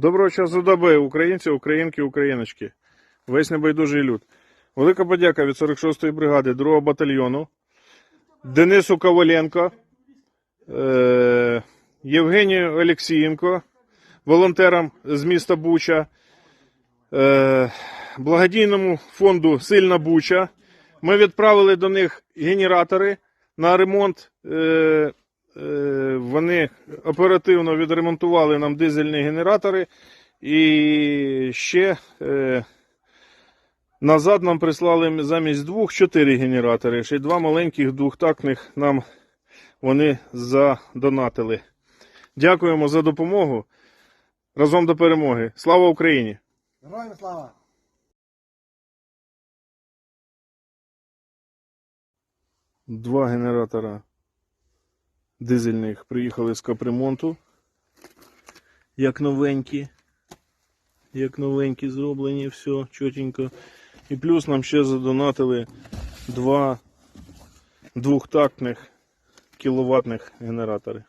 Доброго часу доби, українці, українки, україночки. Весь небайдужий люд. Велика подяка від 46-ї бригади 2-го батальйону Денису Коваленко, е- Євгенію Олексієнко, волонтерам з міста Буча, е- благодійному фонду Сильна Буча. Ми відправили до них генератори на ремонт. Е- Вони оперативно відремонтували нам дизельні генератори і ще е, назад нам прислали замість двох чотири генератори. Ще два маленьких двохтактних нам вони задонатили. Дякуємо за допомогу. Разом до перемоги. Слава Україні! Героям слава! Два генератора дизельних приїхали з капремонту. Як новенькі. Як новенькі зроблені, все чотенько. І плюс нам ще задонатили два двохтактних кіловатних генератори.